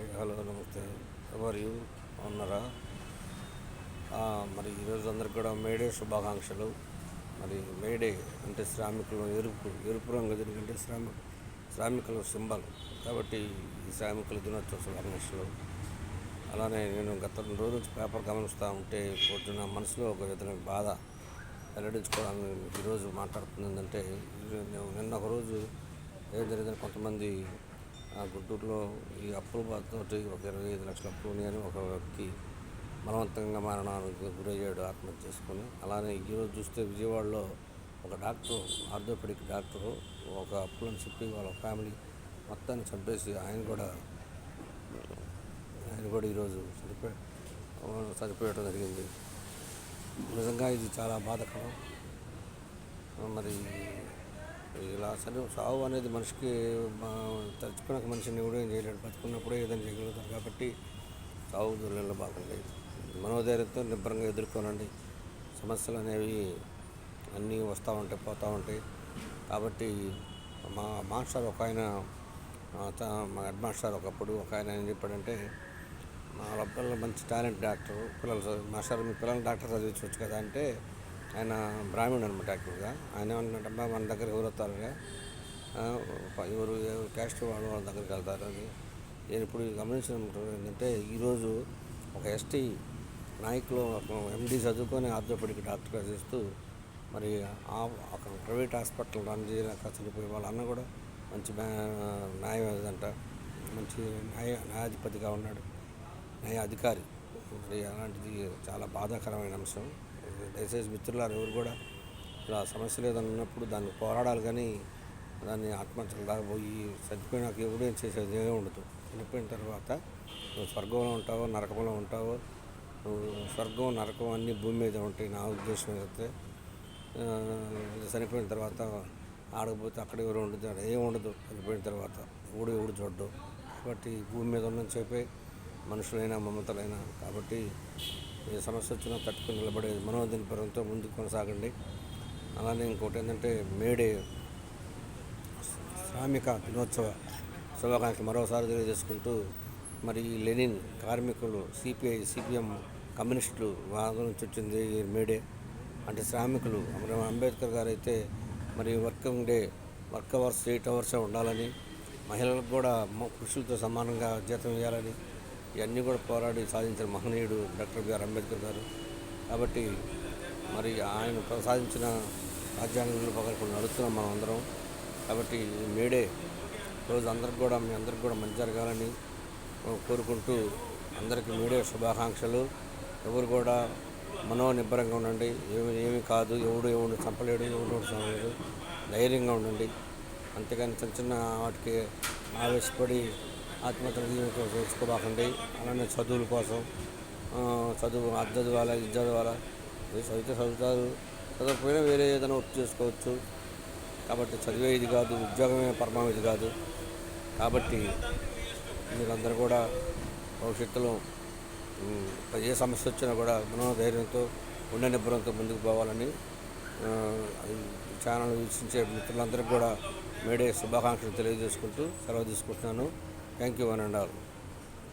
Hi hello నమస్తే. ఎవరు ఉన్నారా? మరి ఈరోజు అందరికి కూడా మేడే శుభాకాంక్షలు. మరి మేడే అంటే శ్రామికులు ఎరుపు ఎరుపు రంగు ఎందుకంటే శ్రామిక శ్రామికుల సింబల్. కాబట్టి ఈ శ్రామికుల దినోత్సవ శుభాకాంక్షలు అలానే నేను గత రెండు రోజుల నుంచి పేపర్ గమనిస్తూ ఉంటే పొద్దున మనసులో ఒక విధమైన బాధ వెల్లడించుకోవడానికి ఈరోజు మాట్లాడుతుంది ఏంటంటే నిన్న ఒక రోజు ఏం జరిగిందంటే కొంతమంది ఆ గుంటూరులో ఈ అప్పుల బాధతోటి ఒక ఇరవై ఐదు లక్షల అప్పులు అని ఒక వ్యక్తి బలవంతంగా మరణానికి గురయ్యాడు ఆత్మహత్య చేసుకొని. అలానే ఈరోజు చూస్తే విజయవాడలో ఒక డాక్టర్ ఆర్థోపెడిక్ డాక్టరు ఒక అప్పులను చెప్పి వాళ్ళ ఫ్యామిలీ మొత్తాన్ని చంపేసి ఆయన కూడా ఆయన కూడా ఈరోజు చనిపోయి చనిపోయడం జరిగింది. నిజంగా ఇది చాలా బాధకరం. మరి ఇలా సరే సావు అనేది మనిషికి చచ్చిపోయినాక మనిషిని కూడా ఏం చేయలేడు. బతుకున్నప్పుడే ఏదైనా చేయగలుగుతారు కాబట్టి సావు దూరంలో బాగుంది మనోధైర్యంతో నిబ్బరంగా ఎదుర్కోనండి. సమస్యలు అనేవి అన్నీ వస్తూ ఉంటాయి పోతూ ఉంటాయి కాబట్టి మా మాస్టర్ ఒక ఆయన మా హెడ్ మాస్టర్ ఒకప్పుడు ఒక ఆయన ఏం చెప్పాడంటే మా పిల్లలు మంచి టాలెంట్ డాక్టర్ పిల్లలు మాస్టర్ మీ పిల్లలు డాక్టర్ చదివించవచ్చు కదా అంటే ఆయన బ్రాహ్మణుడు అనమాట యాక్చువల్గా. ఆయన ఏమన్నాడమ్మా మన దగ్గర ఎవరు వస్తారుగా ఎవరు క్యాస్ట్ వాళ్ళు వాళ్ళ దగ్గరికి వెళ్తారు అని. నేను ఇప్పుడు గమనించిన ఏంటంటే ఈరోజు ఒక ఎస్టీ నాయకులు ఎండీ చదువుకొని ఆర్థోపెడిక్ డాక్టర్గా చేస్తూ మరి ఆ ఒక ప్రైవేట్ హాస్పిటల్ రన్ చేయలేక చనిపోయే వాళ్ళన్న కూడా మంచి న్యాయవాదంట మంచి న్యాయ న్యాయాధిపతిగా ఉన్నాడు న్యాయ అధికారి. మరి అలాంటిది చాలా బాధాకరమైన అంశం. దయచేసి మిత్రులారు ఎవరు కూడా ఇలా సమస్య లేదని ఉన్నప్పుడు దాన్ని పోరాడాలి కానీ దాన్ని ఆత్మహత్యలు దాకా పోయి చనిపోయినాక ఎవడేం చేసేది ఏమీ ఉండదు. చనిపోయిన తర్వాత నువ్వు స్వర్గంలో ఉంటావో నరకంలో ఉంటావో నువ్వు స్వర్గం నరకం అన్నీ భూమి మీద ఉంటాయి. నా ఉద్దేశం అయితే చనిపోయిన తర్వాత ఆడకపోతే అక్కడ ఎవరు ఉండదు ఆడ ఏం ఉండదు. చనిపోయిన తర్వాత ఎవడు ఎవడు చూడ్డు. కాబట్టి భూమి మీద ఉన్న చెప్పే మనుషులైనా మమతలైనా కాబట్టి ఏ సమస్య వచ్చినా తట్టుకుని నిలబడే మనోదినపరంతో ముందుకు కొనసాగండి. అలానే ఇంకోటి ఏంటంటే మేడే శ్రామిక దినోత్సవ శుభాకాంక్షలు మరోసారి తెలియజేసుకుంటూ మరి ఈ లెనిన్ కార్మికులు సిపిఐ సిపిఎం కమ్యూనిస్టులు వాదన నుంచి వచ్చింది ఈ మేడే. అంటే శ్రామికులు మరి అంబేద్కర్ గారు అయితే మరి working day work hours eight అవర్సే ఉండాలని మహిళలకు కూడా పురుషులతో సమానంగా జీతం ఇవ్వాలని ఇవన్నీ కూడా పోరాడి సాధించిన మహనీయుడు డాక్టర్ బిఆర్ అంబేద్కర్ గారు. కాబట్టి మరి ఆయన ప్రసాదించిన రాజ్యాంగంలో పగలకుండా నడుస్తున్నాం మనం అందరం. కాబట్టి ఈ మేడే రోజు అందరికి కూడా మీ అందరికి కూడా మంచి జరగాలని కోరుకుంటూ అందరికీ మీడే శుభాకాంక్షలు. ఎవరు కూడా మనోనిబ్బరంగా ఉండండి. ఏమి ఏమి కాదు. ఎవడు ఎవడు చంపలేడు. ఎవడు చంపలేడు. ధైర్యంగా ఉండండి. అంతేకాని చిన్న చిన్న వాటికి ఆవేశపడి ఆత్మహత్యలు చేసుకోబాకండి అలానే చదువుల కోసం చదువు అద్దదు చదవాలా విద్య ద్వారా చదివితే చదువుతారు. చదవకపోయినా వేరే ఏదైనా వర్క్ చేసుకోవచ్చు. కాబట్టి చదివే ఇది కాదు ఉద్యోగమే పరమం ఇది కాదు. కాబట్టి మీరందరూ కూడా భవిష్యత్తులో ఏ సమస్య వచ్చినా కూడా మనోధైర్యంతో ఉండే నిబ్బరంతో ముందుకు పోవాలని ఛానల్ వీక్షించే మిత్రులందరికీ కూడా మేడే శుభాకాంక్షలు తెలియజేసుకుంటూ సెలవు తీసుకుంటున్నాను. thank you one and all